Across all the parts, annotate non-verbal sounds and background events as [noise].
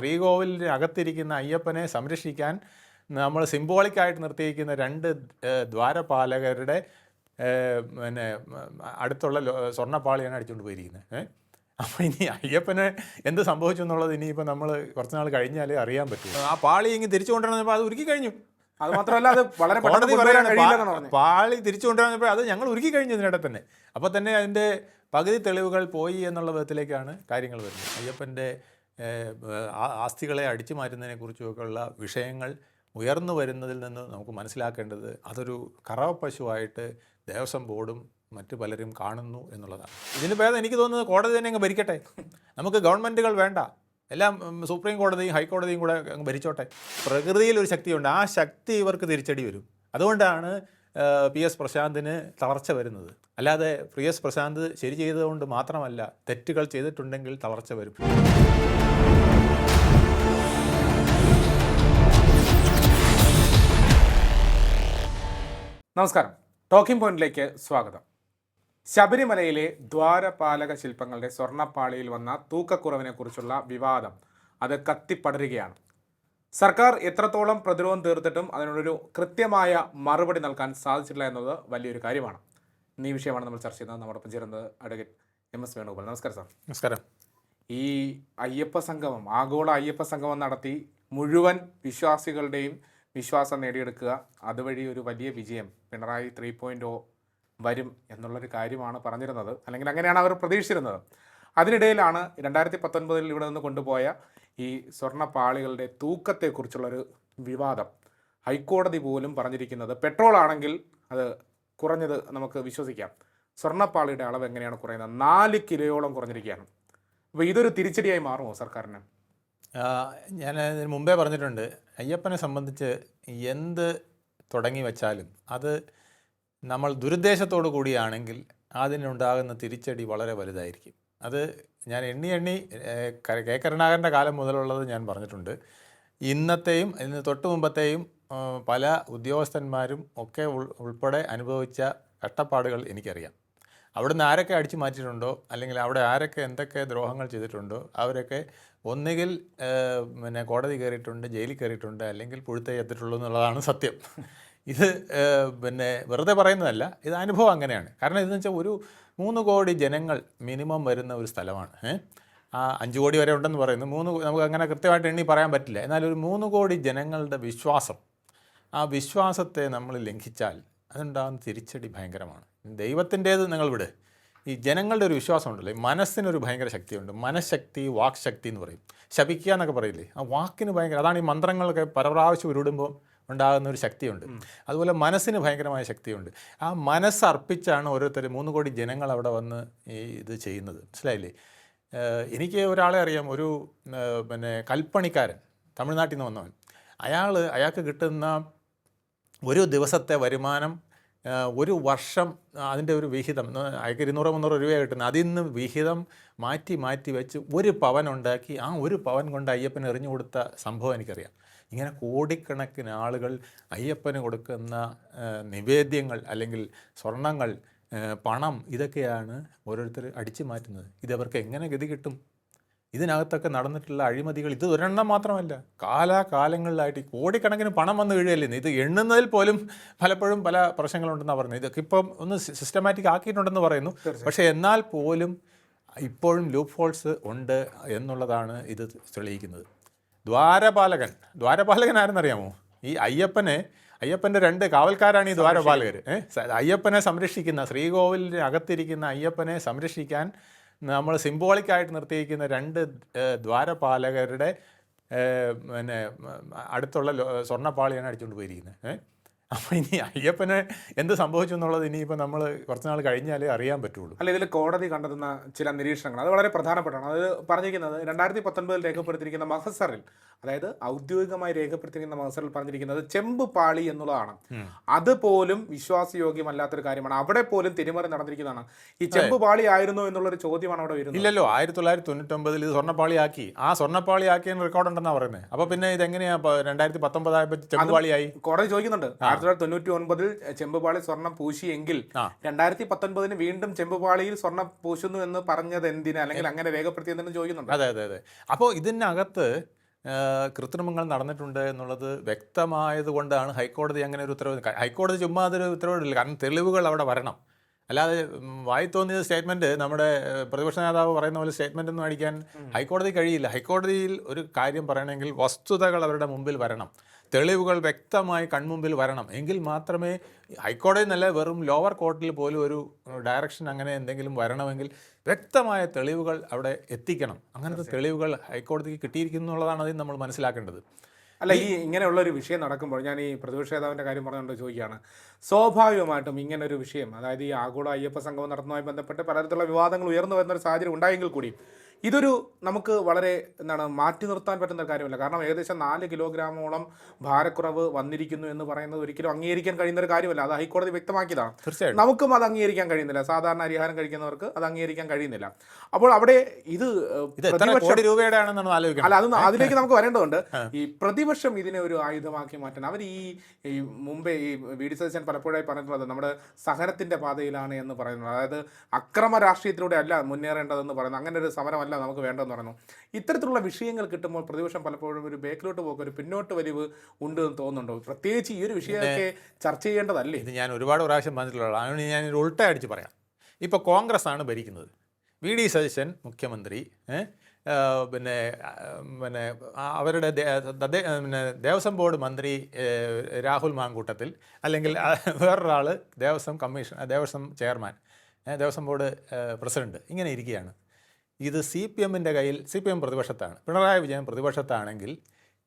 ശ്രീകോവിലിന് അകത്തിരിക്കുന്ന അയ്യപ്പനെ സംരക്ഷിക്കാൻ നമ്മൾ സിംബോളിക്കായിട്ട് നിർത്തിയിരിക്കുന്ന രണ്ട് ദ്വാരപാലകരുടെ പിന്നെ അടുത്തുള്ള സ്വർണപ്പാളിയാണ് അടിച്ചുകൊണ്ട് പോയിരിക്കുന്നത് ഏഹ് അപ്പോൾ ഇനി അയ്യപ്പന് എന്ത് സംഭവിച്ചു എന്നുള്ളത് ഇനിയിപ്പോൾ നമ്മൾ കുറച്ച് നാൾ കഴിഞ്ഞാലേ അറിയാൻ പറ്റും. ആ പാളി ഇങ്ങ് തിരിച്ചു കൊണ്ടുവന്നപ്പോൾ അത് ഉരുക്കി കഴിഞ്ഞു. അത് മാത്രമല്ല അത് വളരെ പെട്ടെന്ന് കോടതി പറയാണ് പാളി തിരിച്ചു കൊണ്ടുവന്നപ്പോൾ അത് ഞങ്ങൾ ഉരുക്കി കഴിഞ്ഞു ഇതിനിടെ തന്നെ. അപ്പോൾ തന്നെ അതിന്റെ പകുതി തെളിവുകൾ പോയി എന്നുള്ള വിധത്തിലേക്കാണ് കാര്യങ്ങൾ വരുന്നത്. അയ്യപ്പന്റെ ആസ്തികളെ അടിച്ചു മാറ്റുന്നതിനെ കുറിച്ചുമൊക്കെയുള്ള വിഷയങ്ങൾ ഉയർന്നു വരുന്നതിൽ നിന്ന് നമുക്ക് മനസ്സിലാക്കേണ്ടത് അതൊരു കറവ പശുവായിട്ട് ദേവസ്വം ബോർഡും മറ്റു പലരും കാണുന്നു എന്നുള്ളതാണ്. ഇതിന് ഭേദം എനിക്ക് തോന്നുന്നത് കോടതി തന്നെ അങ്ങ് ഭരിക്കട്ടെ. നമുക്ക് ഗവൺമെന്റുകൾ വേണ്ട. എല്ലാം സുപ്രീം കോടതിയും ഹൈക്കോടതിയും കൂടെ അങ്ങ് ഭരിച്ചോട്ടെ. പ്രകൃതിയിൽ ഒരു ശക്തിയുണ്ട്. ആ ശക്തി ഇവർക്ക് തിരിച്ചടി വരും. അതുകൊണ്ടാണ് പി എസ് പ്രശാന്തിന് തളർച്ച വരുന്നത്. അല്ലാതെ പി എസ് പ്രശാന്ത് ശരി ചെയ്തതുകൊണ്ട് മാത്രമല്ല തെറ്റുകൾ ചെയ്തിട്ടുണ്ടെങ്കിൽ തളർച്ച വരും. നമസ്കാരം. ടോക്കിംഗ് പോയിന്റിലേക്ക് സ്വാഗതം. ശബരിമലയിലെ ദ്വാരപാലക ശില്പങ്ങളുടെ സ്വർണപ്പാളിയിൽ വന്ന തൂക്കക്കുറവിനെ കുറിച്ചുള്ള വിവാദം അത് കത്തിപ്പടരുകയാണ്. സർക്കാർ എത്രത്തോളം പ്രതിരോധം തീർത്തിട്ടും അതിനോടൊരു കൃത്യമായ മറുപടി നൽകാൻ സാധിച്ചിട്ടില്ല എന്നത് വലിയൊരു കാര്യമാണ്. ഈ വിഷയമാണ് നമ്മൾ ചർച്ച ചെയ്യുന്നത്. നമ്മോടൊപ്പം ചേരുന്നത് അഡ്വക്കേറ്റ് എം എസ് വേണുഗോപാൽ. നമസ്കാരം സാർ. നമസ്കാരം. ഈ അയ്യപ്പ സംഗമം ആഗോള അയ്യപ്പ സംഗമം നടത്തി മുഴുവൻ വിശ്വാസികളുടെയും വിശ്വാസം നേടിയെടുക്കുക. അതുവഴി ഒരു വലിയ വിജയം പിണറായി ത്രീ പോയിന്റ് ഒ വരും എന്നുള്ളൊരു കാര്യമാണ് പറഞ്ഞിരുന്നത്. അല്ലെങ്കിൽ അങ്ങനെയാണ് അവർ പ്രതീക്ഷിച്ചിരുന്നത്. അതിനിടയിലാണ് രണ്ടായിരത്തി പത്തൊൻപതിൽ ഇവിടെ നിന്ന് കൊണ്ടുപോയ ഈ സ്വർണപ്പാളികളുടെ തൂക്കത്തെക്കുറിച്ചുള്ളൊരു വിവാദം. ഹൈക്കോടതി പോലും പറഞ്ഞിരിക്കുന്നത് പെട്രോൾ ആണെങ്കിൽ അത് കുറഞ്ഞത് നമുക്ക് വിശ്വസിക്കാം. സ്വർണപ്പാളിയുടെ അളവ് എങ്ങനെയാണ് കുറയുന്നത്? നാല് കിലോയോളം കുറഞ്ഞിരിക്കുകയാണ്. അപ്പോൾ ഇതൊരു തിരിച്ചടിയായി മാറുമോ സർക്കാരിന്? ഞാൻ ഇതിന് മുമ്പേ പറഞ്ഞിട്ടുണ്ട് അയ്യപ്പനെ സംബന്ധിച്ച് എന്ത് തുടങ്ങി വെച്ചാലും അത് നമ്മൾ ദുരുദ്ദേശത്തോടു കൂടിയാണെങ്കിൽ അതിനുണ്ടാകുന്ന തിരിച്ചടി വളരെ വലുതായിരിക്കും. അത് ഞാൻ എണ്ണി എണ്ണി ക- കരുണാകരന്റെ കാലം മുതലുള്ളത് ഞാൻ പറഞ്ഞിട്ടുണ്ട്. ഇന്നത്തെയും ഇന്ന് തൊട്ട് മുമ്പത്തെയും പല ഉദ്യോഗസ്ഥന്മാരും ഒക്കെ ഉൾ- ഉൾപ്പെടെ അനുഭവിച്ച കഷ്ടപ്പാടുകൾ എനിക്കറിയാം. അവിടുന്ന് ആരൊക്കെ അടിച്ചു മാറ്റിയിട്ടുണ്ടോ അല്ലെങ്കിൽ അവിടെ ആരൊക്കെ എന്തൊക്കെ ദ്രോഹങ്ങൾ ചെയ്തിട്ടുണ്ടോ അവരൊക്കെ ഒന്നുകിൽ പിന്നെ കോടതി കയറിയിട്ടുണ്ട് ജയിലിൽ കയറിയിട്ടുണ്ട് അല്ലെങ്കിൽ പുഴുത്തേ എത്തിയിട്ടുള്ളൂ എന്നുള്ളതാണ് സത്യം. ഇത് പിന്നെ വെറുതെ പറയുന്നതല്ല ഇത് അനുഭവം അങ്ങനെയാണ്. കാരണം ഇതെന്ന് വെച്ചാൽ ഒരു മൂന്ന് കോടി ജനങ്ങൾ മിനിമം വരുന്ന ഒരു സ്ഥലമാണ് ആ അഞ്ച് കോടി വരെ ഉണ്ടെന്ന് പറയുന്നു. മൂന്ന് നമുക്ക് അങ്ങനെ കൃത്യമായിട്ട് എണ്ണി പറയാൻ പറ്റില്ല. എന്നാൽ ഒരു മൂന്ന് കോടി ജനങ്ങളുടെ വിശ്വാസം ആ വിശ്വാസത്തെ നമ്മൾ ലംഘിച്ചാൽ അതുണ്ടാകുന്ന തിരിച്ചടി ഭയങ്കരമാണ്. ദൈവത്തിന്റേത് നിങ്ങൾ വിട്. ഈ ജനങ്ങളുടെ ഒരു വിശ്വാസം ഉണ്ടല്ലോ ഈ മനസ്സിനൊരു ഭയങ്കര ശക്തിയുണ്ട്. മനഃശക്തി വാക്ശക്തി എന്ന് പറയും. ശപിക്കുക എന്നൊക്കെ പറയില്ലേ? ആ വാക്കിന് ഭയങ്കര അതാണ് ഈ മന്ത്രങ്ങളൊക്കെ പരപ്രാവശ്യം ഉരുടുമ്പോൾ ഉണ്ടാകുന്ന ഒരു ശക്തിയുണ്ട്. അതുപോലെ മനസ്സിന് ഭയങ്കരമായ ശക്തിയുണ്ട്. ആ മനസ്സർപ്പിച്ചാണ് ഓരോരുത്തർ മൂന്ന് കോടി ജനങ്ങൾ അവിടെ വന്ന് ഈ ഇത് ചെയ്യുന്നത്. മനസ്സിലായില്ലേ? എനിക്ക് ഒരാളെ അറിയാം. ഒരു പിന്നെ കൽപ്പണിക്കാരൻ തമിഴ്നാട്ടിൽ നിന്ന് വന്നവൻ. അയാൾ അയാൾക്ക് കിട്ടുന്ന ഒരു ദിവസത്തെ വരുമാനം ഒരു വർഷം അതിന്റെ ഒരു വിഹിതം അയക്ക് ഇരുന്നൂറോ മുന്നൂറ് രൂപയാണ് കിട്ടുന്നത്. അതിൽ നിന്ന് വിഹിതം മാറ്റി മാറ്റി വെച്ച് ഒരു പവൻ ഉണ്ടാക്കി ആ ഒരു പവൻ കൊണ്ട് അയ്യപ്പന് എറിഞ്ഞു കൊടുത്ത സംഭവം എനിക്കറിയാം. ഇങ്ങനെ കോടിക്കണക്കിന് ആളുകൾ അയ്യപ്പന് കൊടുക്കുന്ന നിവേദ്യങ്ങൾ അല്ലെങ്കിൽ സ്വർണങ്ങൾ പണം ഇതൊക്കെയാണ് ഓരോരുത്തർ അടിച്ചു മാറ്റുന്നത്. ഇതവർക്ക് എങ്ങനെ ഗതി കിട്ടും? ഇതിനകത്തൊക്കെ നടന്നിട്ടുള്ള അഴിമതികൾ ഇത് ഒരെണ്ണം മാത്രമല്ല. കാലാകാലങ്ങളിലായിട്ട് ഈ കോടിക്കണക്കിന് പണം വന്നു വീഴുകയല്ലേ? ഇത് എണ്ണുന്നതിൽ പോലും പലപ്പോഴും പല പ്രശ്നങ്ങളുണ്ടെന്നാണ് പറഞ്ഞു ഇതൊക്കെ ഇപ്പം ഒന്ന് സിസ്റ്റമാറ്റിക് ആക്കിയിട്ടുണ്ടെന്ന് പറയുന്നു. പക്ഷേ എന്നാൽ പോലും ഇപ്പോഴും ലൂപ്പ് ഹോൾസ് ഉണ്ട് എന്നുള്ളതാണ് ഇത് തെളിയിക്കുന്നത്. ദ്വാരപാലകൻ. ദ്വാരപാലകൻ ആരെന്നറിയാമോ ഈ അയ്യപ്പനെ അയ്യപ്പന്റെ രണ്ട് കാവൽക്കാരാണ് ഈ ദ്വാരപാലകർ അയ്യപ്പനെ സംരക്ഷിക്കുന്ന ശ്രീകോവിലിന് അകത്തിരിക്കുന്ന അയ്യപ്പനെ സംരക്ഷിക്കാൻ നമ്മൾ സിംബോളിക്കായിട്ട് നിർത്തിയിരിക്കുന്ന രണ്ട് ദ്വാരപാലകരുടെ പിന്നെ അടുത്തുള്ള സ്വർണപ്പാളിയാണ് അടിച്ചുകൊണ്ട് പോയിരിക്കുന്നത് അപ്പോൾ ഇനി അയ്യപ്പനെ എന്ത് സംഭവിച്ചു എന്നുള്ളത് ഇനിയിപ്പോൾ നമ്മൾ കുറച്ച് നാൾ കഴിഞ്ഞാലേ അറിയാൻ പറ്റുള്ളൂ. അല്ല ഇതിൽ കോടതി കണ്ടെത്തുന്ന ചില നിരീക്ഷണങ്ങൾ. അത് വളരെ പ്രധാനപ്പെട്ടാണ് അത് പറഞ്ഞിരിക്കുന്നത് രണ്ടായിരത്തി പത്തൊൻപതിൽ രേഖപ്പെടുത്തിയിരിക്കുന്ന മഹസറിൽ അതായത് ഔദ്യോഗികമായി രേഖപ്പെടുത്തിയിരിക്കുന്ന മഹസറിൽ പറഞ്ഞിരിക്കുന്നത് ചെമ്പ് പാളി എന്നുള്ളതാണ്. അതുപോലും വിശ്വാസയോഗ്യമല്ലാത്തൊരു കാര്യമാണ്. അവിടെ പോലും തിരിമറി നടന്നിരിക്കുന്നതാണ്. ഈ ചെമ്പ് പാളി ആയിരുന്നു എന്നുള്ളൊരു ചോദ്യമാണ് അവിടെ വരുന്നത്. ഇല്ലല്ലോ ആയിരത്തി തൊള്ളായിരത്തി തൊണ്ണൂറ്റൊമ്പതിൽ ഇത് സ്വർണപ്പാളിയാക്കി. ആ സ്വർണപ്പാളിയാക്കിയതിന് റെക്കോർഡ് ഉണ്ടെന്നാണ് പറയുന്നത് അപ്പോൾ പിന്നെ ഇതെങ്ങനെയാ എങ്ങനെയാണ് രണ്ടായിരത്തി പത്തൊമ്പതായപ്പോൾ ചെമ്പ് പാളിയായി? കോടതി ചോദിക്കുന്നുണ്ട്. ആയിരത്തി തൊള്ളായിരത്തി തൊണ്ണൂറ്റി ഒൻപതിൽ ചെമ്പുപാളി സ്വർണം പൂശിയെങ്കിൽ. രണ്ടായിരത്തി പത്തൊൻപതിന് വീണ്ടും ചെമ്പുപാളിയിൽ സ്വർണം പൂശുന്നു എന്ന് പറഞ്ഞത് എന്തിനാ അല്ലെങ്കിൽ അങ്ങനെ രേഖപ്പെടുത്തിയതെന്ന് ചോദിക്കുന്നുണ്ട്? അതെ അതെ അതെ. അപ്പോൾ ഇതിനകത്ത് കൃത്രിമങ്ങൾ നടന്നിട്ടുണ്ട് എന്നുള്ളത് വ്യക്തമായത് കൊണ്ടാണ് ഹൈക്കോടതി അങ്ങനെ ഒരു ഉത്തരവ് ഹൈക്കോടതി ചുമ്മാ അതൊരു ഉത്തരവിടില്ല കാരണം തെളിവുകൾ അവിടെ വരണം. അല്ലാതെ വായി തോന്നിയ സ്റ്റേറ്റ്മെന്റ് നമ്മുടെ പ്രതിപക്ഷ നേതാവ് പറയുന്ന പോലെ സ്റ്റേറ്റ്മെന്റ് ഒന്നും അടിക്കാൻ ഹൈക്കോടതി കഴിയില്ല. ഹൈക്കോടതിയിൽ ഒരു കാര്യം പറയണമെങ്കിൽ വസ്തുതകൾ അവരുടെ മുമ്പിൽ വരണം. തെളിവുകൾ വ്യക്തമായി കൺമുമ്പിൽ വരണം. എങ്കിൽ മാത്രമേ ഹൈക്കോടതി നല്ല വെറും ലോവർ കോർട്ടിൽ പോലും ഒരു ഡയറക്ഷൻ അങ്ങനെ എന്തെങ്കിലും വരണമെങ്കിൽ വ്യക്തമായ തെളിവുകൾ അവിടെ എത്തിക്കണം. അങ്ങനത്തെ തെളിവുകൾ ഹൈക്കോടതിക്ക് കിട്ടിയിരിക്കുന്നു എന്നുള്ളതാണ് അതിൽ നമ്മൾ മനസ്സിലാക്കേണ്ടത്. അല്ല ഈ ഇങ്ങനെയുള്ള ഒരു വിഷയം നടക്കുമ്പോൾ ഞാൻ ഈ പ്രതിപക്ഷ നേതാവിന്റെ കാര്യം പറഞ്ഞുകൊണ്ട് ചോദിക്കുകയാണ്. സ്വാഭാവികമായിട്ടും ഇങ്ങനെ ഒരു വിഷയം അതായത് ഈ ആഗോള അയ്യപ്പ സംഗമം നടത്തുന്നതുമായി ബന്ധപ്പെട്ട് പലതരത്തിലുള്ള വിവാദങ്ങൾ ഉയർന്നു വരുന്ന ഒരു സാഹചര്യം ഉണ്ടായെങ്കിൽ കൂടി ഇതൊരു നമുക്ക് വളരെ എന്താണ് മാറ്റി നിർത്താൻ പറ്റുന്ന കാര്യമല്ല. കാരണം ഏകദേശം നാല് കിലോഗ്രാമോളം ഭാരക്കുറവ് വന്നിരിക്കുന്നു എന്ന് പറയുന്നത് ഒരിക്കലും അംഗീകരിക്കാൻ കഴിയുന്ന ഒരു കാര്യമല്ല. അത് ഹൈക്കോടതി വ്യക്തമാക്കിയതാണ്. തീർച്ചയായിട്ടും. നമുക്കും അത് അംഗീകരിക്കാൻ കഴിയുന്നില്ല. സാധാരണ അരിഹാരം കഴിക്കുന്നവർക്ക് അത് അംഗീകരിക്കാൻ കഴിയുന്നില്ല. അപ്പോൾ അവിടെ ഇത് കോടി രൂപയുടെ ആണെന്നാണ് ആലോചിക്കണം. അല്ല അത് അതിലേക്ക് നമുക്ക് വരേണ്ടതുണ്ട്. ഈ പ്രതിപക്ഷം ഇതിനെ ഒരു ആയുധമാക്കി മാറ്റാൻ അവർ ഈ ഈ മുമ്പേ ഈ വി ഡി സതീശൻ പലപ്പോഴായി പറഞ്ഞിട്ടുള്ളത് നമ്മുടെ സഹനത്തിന്റെ പാതയിലാണ് എന്ന് പറയുന്നത്. അതായത് അക്രമ രാഷ്ട്രീയത്തിലൂടെ അല്ല മുന്നേറേണ്ടതെന്ന് പറയുന്നത്. അങ്ങനെ ഒരു സമരമല്ല നമുക്ക് വേണ്ടതെന്ന് പറഞ്ഞു. ഇത്തരത്തിലുള്ള വിഷയങ്ങൾ കിട്ടുമ്പോൾ പ്രതിപക്ഷം പലപ്പോഴും ഒരു ബേക്കിലോട്ട് പോക്ക് ഒരു പിന്നോട്ട് വലിവ് ഉണ്ട് എന്ന് തോന്നുന്നുണ്ടോ? പ്രത്യേകിച്ച് ഈ ഒരു വിഷയമൊക്കെ ചർച്ച ചെയ്യേണ്ടതല്ലേ? ഇത് ഞാൻ ഒരുപാട് പ്രാവശ്യം പറഞ്ഞിട്ടുള്ളതാണ്. അതുകൊണ്ട് ഞാൻ ഒരു ഉൾട്ട അടിച്ച് പറയാം. ഇപ്പോൾ കോൺഗ്രസ് ആണ് ഭരിക്കുന്നത്. വി ഡി സതീശൻ മുഖ്യമന്ത്രി പിന്നെ പിന്നെ അവരുടെ പിന്നെ ദേവസ്വം ബോർഡ് മന്ത്രി രാഹുൽ മാങ്കൂട്ടത്തിൽ അല്ലെങ്കിൽ വേറൊരാൾ Devaswom commission Devaswom chairman Devaswom board president president ഇങ്ങനെ ഇരിക്കുകയാണ്. ഇത് സി പി എമ്മിന്റെ കയ്യിൽ സി പി എം പ്രതിപക്ഷത്താണ്. പിണറായി വിജയൻ പ്രതിപക്ഷത്താണെങ്കിൽ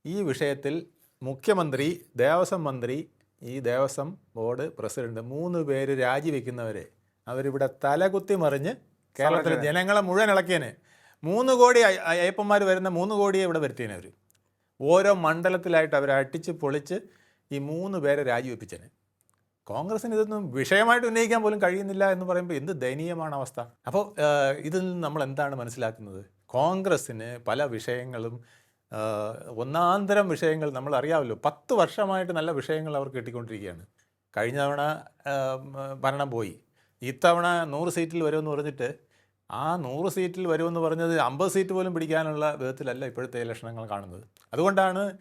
ഈ വിഷയത്തിൽ മുഖ്യമന്ത്രി ദേവസ്വം മന്ത്രി ഈ ദേവസ്വം ബോർഡ് പ്രസിഡന്റ് മൂന്ന് പേര് രാജിവെക്കുന്നവരെ അവരിവിടെ തലകുത്തി മറിഞ്ഞ് കേരളത്തിലെ ജനങ്ങളെ മുഴുവൻ ഇളക്കിയനെ. മൂന്ന് കോടി അയ- അയ്യപ്പന്മാർ വരുന്ന മൂന്ന് കോടിയെ ഇവിടെ വരുത്തിയനെ അവർ ഓരോ മണ്ഡലത്തിലായിട്ട് അവരെ അടിച്ച് പൊളിച്ച് ഈ മൂന്ന് പേരെ രാജിവെപ്പിച്ചനെ. കോൺഗ്രസിന് ഇതൊന്നും വിഷയമായിട്ട് ഉന്നയിക്കാൻ പോലും കഴിയുന്നില്ല എന്ന് പറയുമ്പോൾ എന്ത് ദയനീയമാണ് അവസ്ഥ? അപ്പോൾ ഇതിൽ നിന്ന് നമ്മൾ എന്താണ് മനസ്സിലാക്കുന്നത്? കോൺഗ്രസ്സിന് പല വിഷയങ്ങളും ഒന്നാന്തരം വിഷയങ്ങൾ നമ്മൾ അറിയാമല്ലോ. പത്ത് വർഷമായിട്ട് നല്ല വിഷയങ്ങൾ അവർ കിട്ടിക്കൊണ്ടിരിക്കുകയാണ്. കഴിഞ്ഞ തവണ ഭരണം പോയി. ഇത്തവണ നൂറ് സീറ്റിൽ വരുമെന്ന് പറഞ്ഞിട്ട് ആ നൂറ് സീറ്റിൽ വരുമെന്ന് പറഞ്ഞത് അമ്പത് സീറ്റ് പോലും പിടിക്കാനുള്ള വിധത്തിലല്ല ഇപ്പോഴത്തെ ലക്ഷണങ്ങൾ കാണുന്നത്. അതുകൊണ്ടാണ്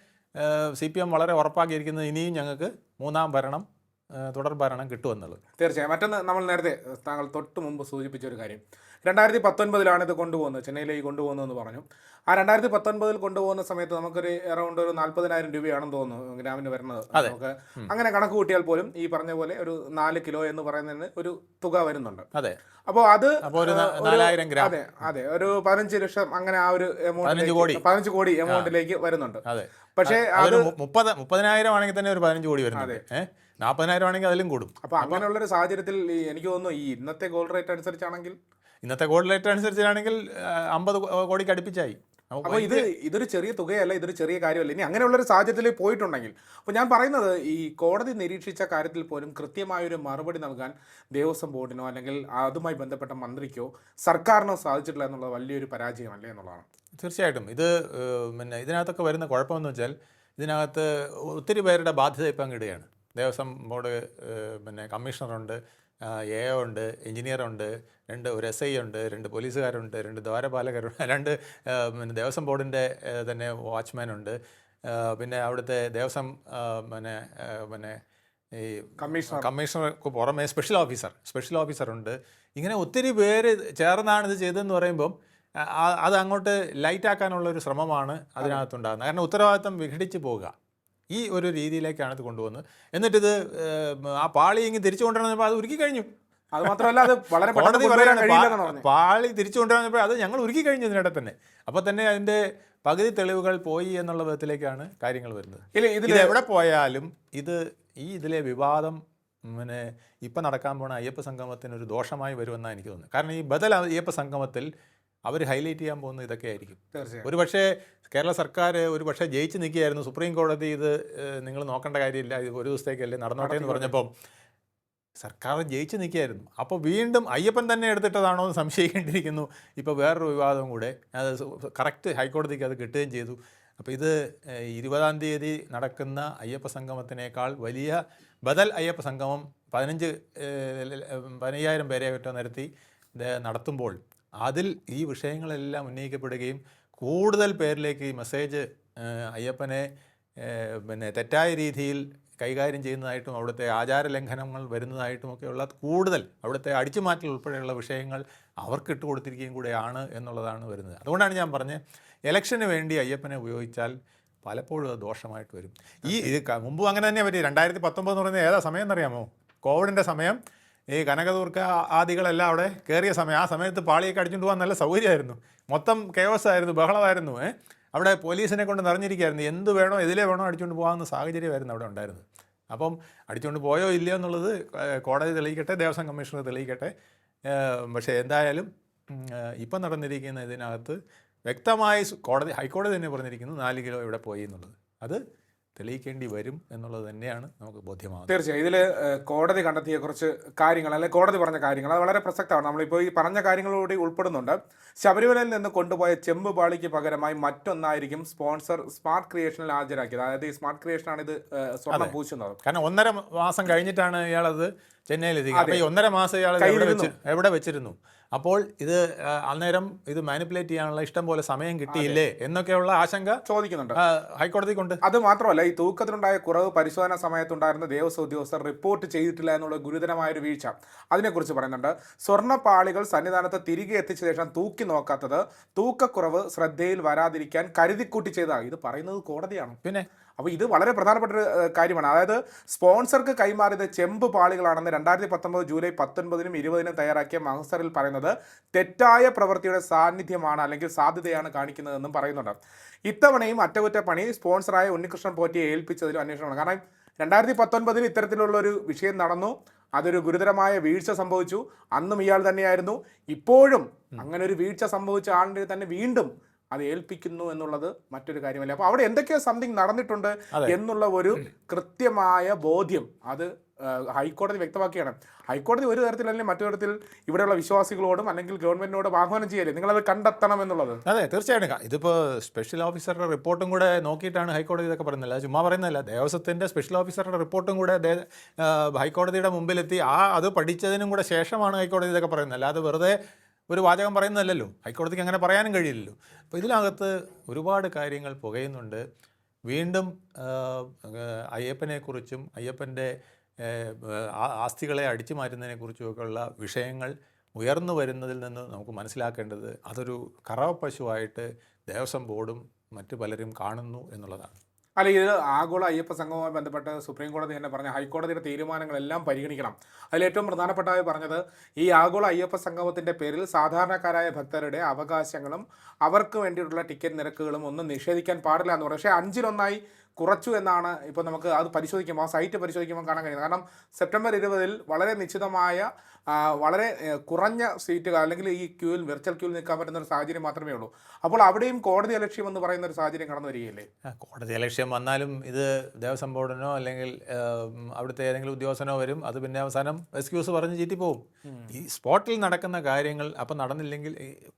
സി പി എം വളരെ ഉറപ്പാക്കിയിരിക്കുന്നത് ഇനിയും ഞങ്ങൾക്ക് മൂന്നാം ഭരണം തുടർ ഭരണം കിട്ടുമെന്നുള്ളത് തീർച്ചയായും. മറ്റൊന്ന് നമ്മൾ നേരത്തെ താങ്കൾ തൊട്ട് മുമ്പ് സൂചിപ്പിച്ച ഒരു കാര്യം. രണ്ടായിരത്തി പത്തൊൻപതിലാണ് ഇത് കൊണ്ടുപോകുന്നത്. ചെന്നൈയിലേക്ക് കൊണ്ടുപോകുന്നതെന്ന് പറഞ്ഞു. ആ രണ്ടായിരത്തി പത്തൊൻപതിൽ കൊണ്ടുപോകുന്ന സമയത്ത് നമുക്കൊരു എറൗണ്ട് ഒരു നാൽപ്പതിനായിരം രൂപയാണെന്ന് തോന്നുന്നു ഗ്രാമിന് വരുന്നത്. നമുക്ക് അങ്ങനെ കണക്ക് കൂട്ടിയാൽ പോലും ഈ പറഞ്ഞ പോലെ ഒരു നാല് കിലോ എന്ന് പറയുന്നതിന് ഒരു തുക വരുന്നുണ്ട്. അതെ. അപ്പോൾ അത് അതെ അതെ. ഒരു പതിനഞ്ച് ലക്ഷം അങ്ങനെ ആ ഒരു. എമൗണ്ട് പതിനഞ്ച് കോടി. എമൗണ്ടിലേക്ക് വരുന്നുണ്ട്. പക്ഷേ അത് മുപ്പത് മുപ്പതിനായിരം ആണെങ്കിൽ തന്നെ ഒരു പതിനഞ്ച് കോടി വരുന്നത് നാൽപ്പതിനായിരം ആണെങ്കിൽ അതിലും കൂടും. അപ്പോൾ അങ്ങനെയുള്ളൊരു സാഹചര്യത്തിൽ എനിക്ക് തോന്നുന്നു ഈ ഇന്നത്തെ ഗോൾഡ് റേറ്റ് അനുസരിച്ചാണെങ്കിൽ ഇന്നത്തെ ഗോൾഡ് റേറ്റ് അനുസരിച്ചാണെങ്കിൽ അമ്പത് കോടിക്ക് അടുപ്പിച്ചായി. അപ്പോൾ ഇത് ഇതൊരു ചെറിയ തുകയല്ല ഇതൊരു ചെറിയ കാര്യമല്ല. ഇനി അങ്ങനെയുള്ളൊരു സാഹചര്യത്തിൽ പോയിട്ടുണ്ടെങ്കിൽ അപ്പോൾ ഞാൻ പറയുന്നത് ഈ കോടതി നിരീക്ഷിച്ച കാര്യത്തിൽ പോലും കൃത്യമായൊരു മറുപടി നൽകാൻ ദേവസ്വം ബോർഡിനോ അല്ലെങ്കിൽ അതുമായി ബന്ധപ്പെട്ട മന്ത്രിക്കോ സർക്കാരിനോ സാധിച്ചിട്ടില്ല എന്നുള്ളത് വലിയൊരു പരാജയമല്ലേ എന്നുള്ളതാണ്. തീർച്ചയായിട്ടും. ഇത് പിന്നെ ഇതിനകത്തൊക്കെ വരുന്ന കുഴപ്പമെന്ന് വെച്ചാൽ ഇതിനകത്ത് ഒത്തിരി പേരുടെ ബാധ്യത ഇപ്പം അങ്ങിടുകയാണ് ദേവസ്വം ബോർഡ് പിന്നെ കമ്മീഷണറുണ്ട് എ ഉണ്ട് എഞ്ചിനീയറുണ്ട് രണ്ട് ഒരു എസ് ഐ ഉണ്ട് രണ്ട് പോലീസുകാരുണ്ട് രണ്ട് ദ്വാരപാലകരുണ്ട് [laughs] രണ്ട് പിന്നെ ദേവസ്വം ബോർഡിന്റെ തന്നെ വാച്ച്മാൻ ഉണ്ട് പിന്നെ അവിടുത്തെ ദേവസ്വം പിന്നെ പിന്നെ ഈ കമ്മീഷണർ. കമ്മീഷണർക്ക് പുറമെ സ്പെഷ്യൽ ഓഫീസർ സ്പെഷ്യൽ ഓഫീസറുണ്ട്. ഇങ്ങനെ ഒത്തിരി പേര് ചേർന്നാണ് ഇത് ചെയ്തതെന്ന് പറയുമ്പം അത് അങ്ങോട്ട് ലൈറ്റ് ആക്കാനുള്ള ഒരു ശ്രമമാണ് അതിനകത്തുണ്ടാകുന്നത്. കാരണം ഉത്തരവാദിത്തം വിഘടിച്ച് പോവുക. ഈ ഒരു രീതിയിലേക്കാണ് ഇത് കൊണ്ടുവന്നത് എന്നിട്ടിത് ആ പാളി ഇങ്ങ് തിരിച്ചു കൊണ്ടുവന്നപ്പോൾ അത് ഉരുക്കി കഴിഞ്ഞു. അത് മാത്രമല്ല അത് വളരെ കോടതി പറയാണ് പാളി തിരിച്ചു കൊണ്ടുവന്നപ്പോൾ അത് ഞങ്ങൾ ഉരുക്കി കഴിഞ്ഞു ഇതിനിടെ തന്നെ. അപ്പോൾ തന്നെ അതിന്റെ പകുതി തെളിവുകൾ പോയി എന്നുള്ള വിധത്തിലേക്കാണ് കാര്യങ്ങൾ വരുന്നത്. ഇല്ല ഇതിൽ എവിടെ പോയാലും ഇത് ഈ ഇതിലെ വിവാദം പിന്നെ ഇപ്പം നടക്കാൻ പോണ അയ്യപ്പ സംഗമത്തിന് ഒരു ദോഷമായി വരുമെന്നാണ് എനിക്ക് തോന്നുന്നത്. കാരണം ഈ ബദൽ അയ്യപ്പ സംഗമത്തിൽ അവർ ഹൈലൈറ്റ് ചെയ്യാൻ പോകുന്ന ഇതൊക്കെ ആയിരിക്കും. ഒരു പക്ഷേ കേരള സർക്കാർ ഒരു പക്ഷേ ജയിച്ച് നിൽക്കുകയായിരുന്നു. സുപ്രീം കോടതി ഇത് നിങ്ങൾ നോക്കേണ്ട കാര്യമില്ല. ഇത് ഒരു ദിവസത്തേക്കല്ലേ നടന്നോട്ടെ എന്ന് പറഞ്ഞപ്പം സർക്കാർ ജയിച്ച് നിൽക്കുകയായിരുന്നു. അപ്പോൾ വീണ്ടും അയ്യപ്പൻ തന്നെ എടുത്തിട്ടതാണോ എന്ന് സംശയിക്കേണ്ടിയിരിക്കുന്നു. ഇപ്പോൾ വേറൊരു വിവാദം കൂടെ. അത് കറക്റ്റ് ഹൈക്കോടതിക്ക് അത് കിട്ടുകയും ചെയ്തു. അപ്പോൾ ഇത് ഇരുപതാം തീയതി നടക്കുന്ന അയ്യപ്പ സംഗമത്തിനേക്കാൾ വലിയ ബദൽ അയ്യപ്പ സംഗമം പതിനഞ്ച് പതിനയ്യായിരം പേരെ ഒറ്റ നിരത്തി നടത്തുമ്പോൾ അതിൽ ഈ വിഷയങ്ങളെല്ലാം ഉന്നയിക്കപ്പെടുകയും കൂടുതൽ പേരിലേക്ക് ഈ മെസ്സേജ് അയ്യപ്പനെ പിന്നെ തെറ്റായ രീതിയിൽ കൈകാര്യം ചെയ്യുന്നതായിട്ടും അവിടുത്തെ ആചാര ലംഘനങ്ങൾ വരുന്നതായിട്ടുമൊക്കെയുള്ള കൂടുതൽ അവിടുത്തെ അടിച്ചുമാറ്റൽ ഉൾപ്പെടെയുള്ള വിഷയങ്ങൾ അവർക്ക് ഇട്ട് കൊടുത്തിരിക്കുകയും കൂടെയാണ് എന്നുള്ളതാണ് വരുന്നത്. അതുകൊണ്ടാണ് ഞാൻ പറഞ്ഞത് ഇലക്ഷന് വേണ്ടി അയ്യപ്പനെ ഉപയോഗിച്ചാൽ പലപ്പോഴും അത് ദോഷമായിട്ട് വരും. ഈ ഇത് മുമ്പ് അങ്ങനെ തന്നെ പറ്റി രണ്ടായിരത്തി പത്തൊമ്പത് എന്ന് പറയുന്നത് ഏതാ സമയം എന്നറിയാമോ? കോവിഡിന്റെ സമയം ഈ കനകദൂർക്ക ആദികളെല്ലാം അവിടെ കയറിയ സമയം ആ സമയത്ത് പാളിയൊക്കെ അടിച്ചുകൊണ്ട് പോകാൻ നല്ല സൗകര്യമായിരുന്നു. മൊത്തം കേവസ് ആയിരുന്നു ബഹളമായിരുന്നു അവിടെ പോലീസിനെ കൊണ്ട് നിറഞ്ഞിരിക്കുകയായിരുന്നു. എന്ത് വേണോ എതിലേ വേണോ അടിച്ചുകൊണ്ട് പോകാവുന്ന സാഹചര്യമായിരുന്നു അവിടെ ഉണ്ടായിരുന്നത്. അപ്പം അടിച്ചുകൊണ്ട് പോയോ ഇല്ലയോ എന്നുള്ളത് കോടതി തെളിയിക്കട്ടെ ദേവസ്വം കമ്മീഷണർ തെളിയിക്കട്ടെ. പക്ഷേ എന്തായാലും ഇപ്പം നടന്നിരിക്കുന്ന ഇതിനകത്ത് വ്യക്തമായി കോടതി ഹൈക്കോടതി തന്നെ പറഞ്ഞിരിക്കുന്നു നാല് കിലോ ഇവിടെ പോയി എന്നുള്ളത്. അത് തെളിയിക്കേണ്ടി വരും എന്നുള്ളത് തന്നെയാണ് നമുക്ക് ബോധ്യമാകുന്നത്. തീർച്ചയായും. ഇതിൽ കോടതി കണ്ടെത്തിയ കുറച്ച് കാര്യങ്ങൾ അല്ലെങ്കിൽ കോടതി പറഞ്ഞ കാര്യങ്ങൾ അത് വളരെ പ്രസക്തമാണ്. നമ്മളിപ്പോൾ ഈ പറഞ്ഞ കാര്യങ്ങളോട് ഉൾപ്പെടുന്നുണ്ട്. ശബരിമലയിൽ നിന്ന് കൊണ്ടുപോയ ചെമ്പ് പാളിക്ക് പകരമായി മറ്റൊന്നായിരിക്കും സ്പോൺസർ സ്മാർട്ട് ക്രിയേഷനിൽ ഹാജരാക്കിയത്. അതായത് ഈ സ്മാർട്ട് ക്രിയേഷനാണ് ഇത് സ്വന്തം സ്വർണം പൂശുന്നത്. കാരണം ഒന്നര മാസം കഴിഞ്ഞിട്ടാണ് ഇയാളത് ചെന്നൈയിൽ ഒന്നര മാസം ഇയാൾ എവിടെ വെച്ചിരുന്നു? അപ്പോൾ ഇത് അന്നേരം ഇത് മാനിപ്പുലേറ്റ് ചെയ്യാനുള്ള ഇഷ്ടം പോലെ സമയം കിട്ടിയില്ലേ എന്നൊക്കെയുള്ള ആശങ്ക ചോദിക്കുന്നുണ്ട്. ഹൈക്കോടതി ഹൈക്കോടതിക്കുണ്ട് അത് മാത്രമല്ല ഈ തൂക്കത്തിനുണ്ടായ കുറവ് പരിശോധന സമയത്തുണ്ടായിരുന്ന ദേവസ്വം ഉദ്യോഗസ്ഥർ റിപ്പോർട്ട് ചെയ്തിട്ടില്ല എന്നുള്ള ഗുരുതരമായ ഒരു വീഴ്ച. അതിനെക്കുറിച്ച് പറയുന്നുണ്ട് സ്വർണപ്പാളികൾ സന്നിധാനത്ത് തിരികെ എത്തിച്ച ശേഷം തൂക്കി നോക്കാത്തത് തൂക്കക്കുറവ് ശ്രദ്ധയിൽ വരാതിരിക്കാൻ കരുതിക്കൂട്ടി ചെയ്തതാണ് ഇത് പറയുന്നത് കോടതിയാണ്. പിന്നെ? അപ്പോൾ ഇത് വളരെ പ്രധാനപ്പെട്ട ഒരു കാര്യമാണ്. അതായത് സ്പോൺസർക്ക് കൈമാറിയത് ചെമ്പ് പാളികളാണെന്ന് രണ്ടായിരത്തി പത്തൊമ്പത് ജൂലൈ പത്തൊൻപതിനും ഇരുപതിനും തയ്യാറാക്കിയ മഹസറിൽ പറയുന്നത് തെറ്റായ പ്രവൃത്തിയുടെ സാന്നിധ്യമാണ് അല്ലെങ്കിൽ സാധ്യതയാണ് കാണിക്കുന്നതെന്നും പറയുന്നുണ്ട്. ഇത്തവണയും അറ്റകുറ്റപ്പണി സ്പോൺസറായ ഉണ്ണികൃഷ്ണൻ പോറ്റിയെ ഏൽപ്പിച്ചതിലും അന്വേഷണമാണ്. കാരണം രണ്ടായിരത്തി പത്തൊൻപതിൽ ഇത്തരത്തിലുള്ള ഒരു വിഷയം നടന്നു അതൊരു ഗുരുതരമായ വീഴ്ച സംഭവിച്ചു. അന്നും ഇയാൾ തന്നെയായിരുന്നു. ഇപ്പോഴും അങ്ങനെ ഒരു വീഴ്ച സംഭവിച്ച ആളിന്റെ തന്നെ വീണ്ടും അത് ഏൽപ്പിക്കുന്നു എന്നുള്ളത് മറ്റൊരു കാര്യമല്ല. അപ്പോൾ അവിടെ എന്തൊക്കെയോ സംതിങ് നടന്നിട്ടുണ്ട് എന്നുള്ള ഒരു കൃത്യമായ ബോധ്യം അത് ഹൈക്കോടതി വ്യക്തമാക്കിയാണ്. ഹൈക്കോടതി ഒരു തരത്തിൽ അല്ലെങ്കിൽ മറ്റു തരത്തിൽ ഇവിടെയുള്ള വിശ്വാസികളോടും അല്ലെങ്കിൽ ഗവൺമെന്റിനോടും ആഹ്വാനം ചെയ്യല്ലേ അത് കണ്ടെത്തണം എന്നുള്ളത്. അതെ തീർച്ചയായിട്ടും. ഇതിപ്പോ ഇതിപ്പോൾ സ്പെഷ്യൽ ഓഫീസറുടെ റിപ്പോർട്ടും കൂടെ നോക്കിയിട്ടാണ് ഹൈക്കോടതി ഇതൊക്കെ പറയുന്നില്ല ചുമ്മാ പറയുന്നില്ല ദേവസ്വത്തിന്റെ സ്പെഷ്യൽ ഓഫീസറുടെ റിപ്പോർട്ടും കൂടെ ഹൈക്കോടതിയുടെ മുമ്പിലെത്തി. ആ അത് പഠിച്ചതിനും കൂടെ ശേഷമാണ് ഹൈക്കോടതി ഇതൊക്കെ പറയുന്നത്. അല്ലാതെ വെറുതെ ഒരു വാചകം പറയുന്നതല്ലല്ലോ. ഹൈക്കോടതിക്ക് അങ്ങനെ പറയാനും കഴിയില്ലല്ലോ. അപ്പോൾ ഇതിനകത്ത് ഒരുപാട് കാര്യങ്ങൾ പുകയുന്നുണ്ട്. വീണ്ടും അയ്യപ്പനെക്കുറിച്ചും അയ്യപ്പന്റെ ആസ്തികളെ അടിച്ചു മാറ്റുന്നതിനെക്കുറിച്ചുമൊക്കെയുള്ള വിഷയങ്ങൾ ഉയർന്നു വരുന്നതിൽ നിന്ന് നമുക്ക് മനസ്സിലാക്കേണ്ടത് അതൊരു കറവ പശുവായിട്ട് ദേവസ്വം ബോർഡും മറ്റു പലരും കാണുന്നു എന്നുള്ളതാണ്. അല്ല ഇത് ആഗോള അയ്യപ്പ സംഘവുമായി ബന്ധപ്പെട്ട് സുപ്രീം കോടതി തന്നെ പറഞ്ഞ ഹൈക്കോടതിയുടെ തീരുമാനങ്ങളെല്ലാം പരിഗണിക്കണം. അതിൽ ഏറ്റവും പ്രധാനപ്പെട്ടതായി പറഞ്ഞത് ഈ ആഗോള അയ്യപ്പ സംഗമത്തിന്റെ പേരിൽ സാധാരണക്കാരായ ഭക്തരുടെ അവകാശങ്ങളും അവർക്ക് വേണ്ടിയിട്ടുള്ള ടിക്കറ്റ് നിരക്കുകളും ഒന്നും നിഷേധിക്കാൻ പാടില്ല എന്ന് പറയും. പക്ഷേ അഞ്ചിലൊന്നായി കുറച്ചു എന്നാണ് ഇപ്പോൾ നമുക്ക് അത് പരിശോധിക്കുമ്പോൾ ആ സൈറ്റ് പരിശോധിക്കുമ്പോൾ കാണാൻ കഴിയുന്നത്. കാരണം സെപ്റ്റംബർ ഇരുപതിൽ വളരെ നിശ്ചിതമായ വളരെ കുറഞ്ഞ സീറ്റുകൾ അല്ലെങ്കിൽ ഈ ക്യൂവിൽ വെർച്വൽ ക്യൂവിൽ നിൽക്കാൻ പറ്റുന്ന ഒരു സാഹചര്യം മാത്രമേ ഉള്ളൂ. അപ്പോൾ അവിടെയും കോടതി അലക്ഷ്യം എന്ന് പറയുന്ന ഒരു സാഹചര്യം കടന്നു വരികയില്ലേ? കോടതി അലക്ഷ്യം വന്നാലും ഇത് ദേവസ്വം ബോർഡിനോ അല്ലെങ്കിൽ അവിടുത്തെ ഏതെങ്കിലും ഉദ്യോഗസ്ഥനോ വരും. അത് പിന്നെ അവസാനം എക്സ്ക്യൂസ് പറഞ്ഞ് ചീറ്റി പോകും ഈ സ്പോട്ടിൽ നടക്കുന്ന കാര്യങ്ങൾ അപ്പം നടന്നില്ലെങ്കിൽ